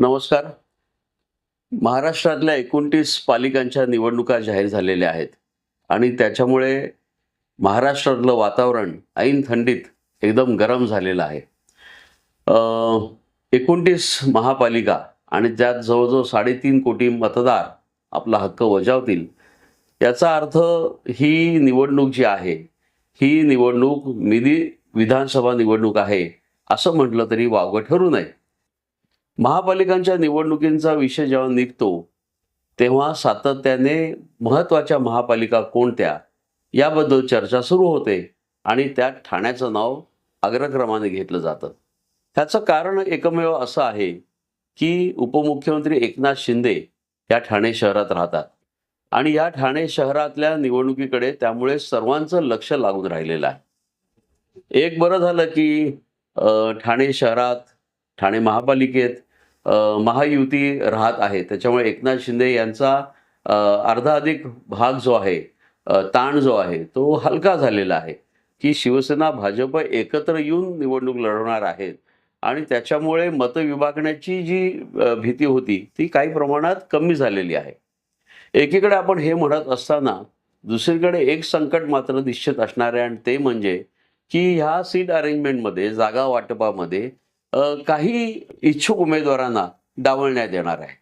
नमस्कार. महाराष्ट्रातल्या एकोणतीस पालिकांच्या निवडणुका जाहीर झालेल्या आहेत आणि त्याच्यामुळे महाराष्ट्रातलं वातावरण ऐन थंडीत एकदम गरम झालेलं आहे. एकोणतीस महापालिका आणि त्यात जवळजवळ साडेतीन कोटी मतदार आपला हक्क बजावतील याचा अर्थ ही निवडणूक जी आहे ही निवडणूक मिनी विधानसभा निवडणूक आहे असं म्हटलं तरी वावगं ठरू नये. महापालिकांच्या निवडणुकींचा विषय जेव्हा निघतो तेव्हा सातत्याने महत्त्वाच्या महापालिका कोणत्या याबद्दल चर्चा सुरू होते आणि त्यात ठाण्याचं नाव अग्रक्रमाने घेतलं जातं. ह्याचं कारण एकमेव असं आहे की उपमुख्यमंत्री एकनाथ शिंदे या ठाणे शहरात राहतात आणि या ठाणे शहरातल्या निवडणुकीकडे त्यामुळे सर्वांचं लक्ष लागून राहिलेलं आहे. एक बरं झालं की ठाणे शहरात ठाणे महापालिकेत महायुती राहत आहे. त्याच्यामुळे एकनाथ शिंदे यांचा अर्धा अधिक भाग जो आहे ताण जो आहे तो हलका झालेला आहे की शिवसेना भाजप एकत्र येऊन निवडणूक लढवणार आहेत. आणि त्याच्यामुळे मतं विभागण्याची जी भीती होती ती काही प्रमाणात कमी झालेली आहे. एकीकडे आपण हे म्हणत असताना दुसरीकडे एक संकट मात्र निश्चित असणार आहे. आणि ते म्हणजे की ह्या सीट अरेंजमेंटमध्ये जागा वाटपामध्ये काही इच्छुक उमेदवारांना डावलण्यात येणार आहे.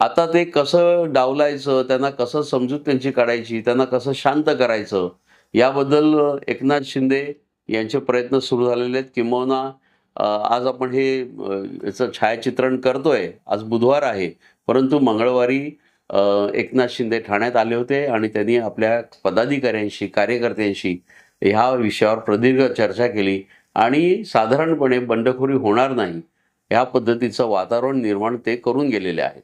आता ते कसं डावलायचं त्यांना कसं समजूत त्यांची काढायची त्यांना कसं शांत करायचं याबद्दल एकनाथ शिंदे यांचे प्रयत्न सुरू झालेले आहेत. किंबहुना आज आपण हे याचं छायाचित्रण करतोय. आज बुधवार आहे. परंतु मंगळवारी एकनाथ शिंदे ठाण्यात आले होते आणि त्यांनी आपल्या पदाधिकाऱ्यांशी कार्यकर्त्यांशी ह्या विषयावर प्रदीर्घ चर्चा केली. आणि साधारणपणे बंडखोरी होणार नाही ह्या पद्धतीचं वातावरण निर्माण ते करून गेलेले आहेत.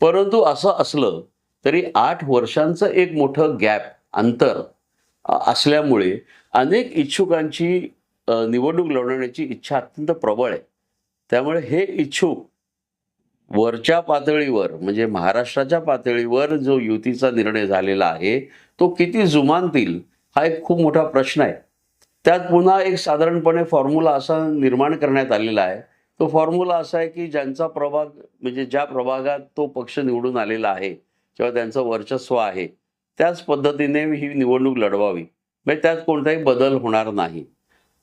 परंतु असं असलं तरी आठ वर्षांचं एक मोठं गॅप अंतर असल्यामुळे अनेक इच्छुकांची निवडणूक लढवण्याची इच्छा अत्यंत प्रबळ आहे. त्यामुळे हे इच्छुक वरच्या पातळीवर म्हणजे महाराष्ट्राच्या पातळीवर जो युतीचा निर्णय झालेला आहे तो किती जुमानतील हा एक खूप मोठा प्रश्न आहे. त्यात पुन्हा एक साधारणपणे फॉर्म्युला असा निर्माण करण्यात आलेला आहे. तो फॉर्म्युला असा आहे की ज्यांचा प्रभाग म्हणजे ज्या प्रभागात तो पक्ष निवडून आलेला आहे किंवा त्यांचं वर्चस्व आहे त्याच पद्धतीने ही निवडणूक लढवावी. म्हणजे त्यात कोणताही बदल होणार नाही.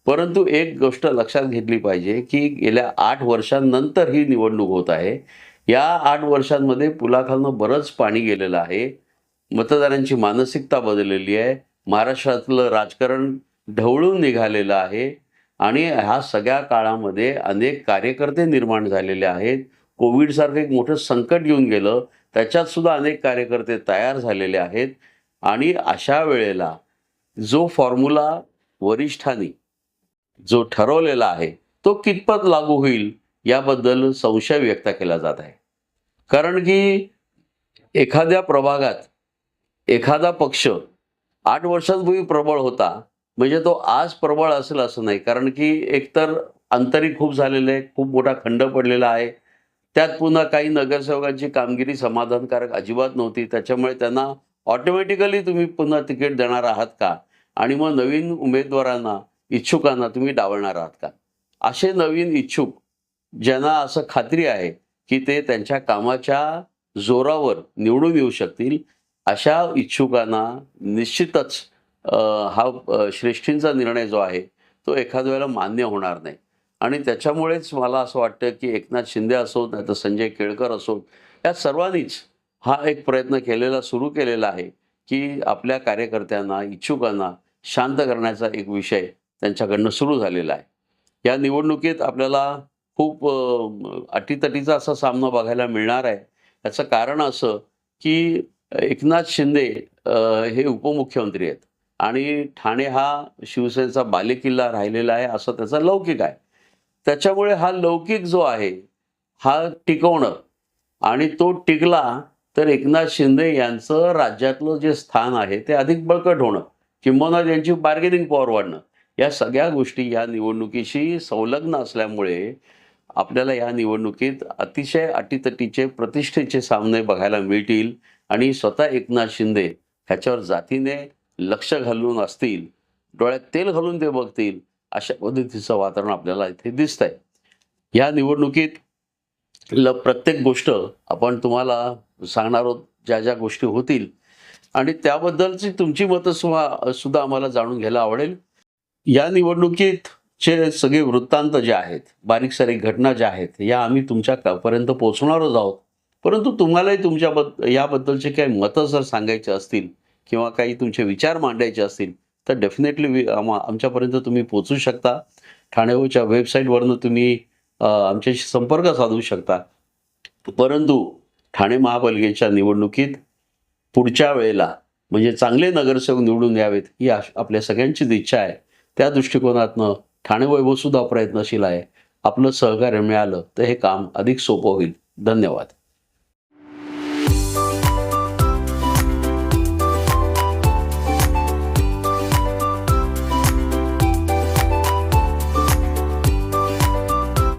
परंतु एक गोष्ट लक्षात घेतली पाहिजे की गेल्या आठ वर्षांनंतर ही निवडणूक होत आहे. या आठ वर्षांमध्ये पुलाखालनं बरंच पाणी गेलेलं आहे. मतदारांची मानसिकता बदललेली आहे. महाराष्ट्रातलं राजकारण ढवळून निघालेलं आहे. आणि ह्या सगळ्या काळामध्ये अनेक कार्यकर्ते निर्माण झालेले आहेत. कोविडसारखं एक मोठं संकट येऊन गेलं. त्याच्यात सुद्धा अनेक कार्यकर्ते तयार झालेले आहेत. आणि अशा वेळेला जो फॉर्म्युला वरिष्ठांनी जो ठरवलेला आहे तो कितपत लागू होईल याबद्दल संशय व्यक्त केला जात आहे. कारण की एखाद्या प्रभागात एखादा पक्ष आठ वर्षांपूर्वी प्रबळ होता. म्हणजे तो आज प्रबळ असेल असं नाही. कारण की एकतर अंतरी खूप झालेलं आहे खूप मोठा खंड पडलेला आहे. त्यात पुन्हा काही नगरसेवकांची कामगिरी समाधानकारक अजिबात नव्हती. त्याच्यामुळे त्यांना ऑटोमॅटिकली तुम्ही पुन्हा तिकीट देणार आहात का? आणि मग नवीन उमेदवारांना इच्छुकांना तुम्ही डावलणार आहात का? असे नवीन इच्छुक ज्यांना असं खात्री आहे की ते त्यांच्या कामाच्या जोरावर निवडून येऊ शकतील अशा इच्छुकांना निश्चितच हा श्रेष्ठींचा निर्णय जो आहे तो एखाद्या वेळेला मान्य होणार नाही. आणि त्याच्यामुळेच मला असं वाटतं की एकनाथ शिंदे असोत नाही तर संजय केळकर असोत या सर्वांनीच हा एक प्रयत्न केलेला सुरू केलेला आहे की आपल्या कार्यकर्त्यांना इच्छुकांना शांत करण्याचा एक विषय त्यांच्याकडनं सुरू झालेला आहे. या निवडणुकीत आपल्याला खूप अटीतटीचा असा सामना बघायला मिळणार आहे. याचं कारण असं की एकनाथ शिंदे हे उपमुख्यमंत्री आहेत. आणि ठाणे हा शिवसेनेचा बालेकिल्ला राहिलेला आहे असं त्याचा लौकिक आहे. त्याच्यामुळे हा लौकिक जो आहे हा टिकवणं आणि तो टिकला तर एकनाथ शिंदे यांचं राज्यातलं जे स्थान आहे ते अधिक बळकट होणं किंबहुना त्यांची बार्गेनिंग पॉवर वाढणं या सगळ्या गोष्टी या निवडणुकीशी संलग्न असल्यामुळे आपल्याला या निवडणुकीत अतिशय अटीतटीचे प्रतिष्ठेचे सामने बघायला मिळतील आणि स्वतः एकनाथ शिंदे ह्याच्यावर जातीने लक्ष घालून असतील डोळ्यात तेल घालून ते बघतील अशा पद्धतीचं वातावरण आपल्याला इथे दिसत आहे या निवडणुकीत ल प्रत्येक गोष्ट आपण तुम्हाला सांगणार आहोत ज्या ज्या गोष्टी होतील. आणि त्याबद्दलची तुमची मतं सुद्धा सुद्धा आम्हाला जाणून घ्यायला आवडेल. या निवडणुकीत चे सगळे वृत्तांत जे आहेत बारीक सारीक घटना ज्या आहेत या आम्ही तुमच्यापर्यंत पोहोचणारच आहोत. परंतु तुम्हालाही तुमच्याबद्द याबद्दलचे काही मतं जर सांगायचे असतील किंवा काही तुमचे विचार मांडायचे असतील तर डेफिनेटली आम्हा आमच्यापर्यंत तुम्ही पोचू शकता. ठाणेच्या वेबसाईटवरनं तुम्ही आमच्याशी संपर्क साधू शकता. परंतु ठाणे महापालिकेच्या निवडणुकीत पुढच्या वेळेला म्हणजे चांगले नगरसेवक निवडून यावेत ही आपल्या सगळ्यांचीच इच्छा आहे. त्या दृष्टिकोनातनं ठाणे वैभवसुद्धा प्रयत्नशील आहे. आपलं सहकार्य मिळालं तर हे काम अधिक सोपं होईल. धन्यवाद.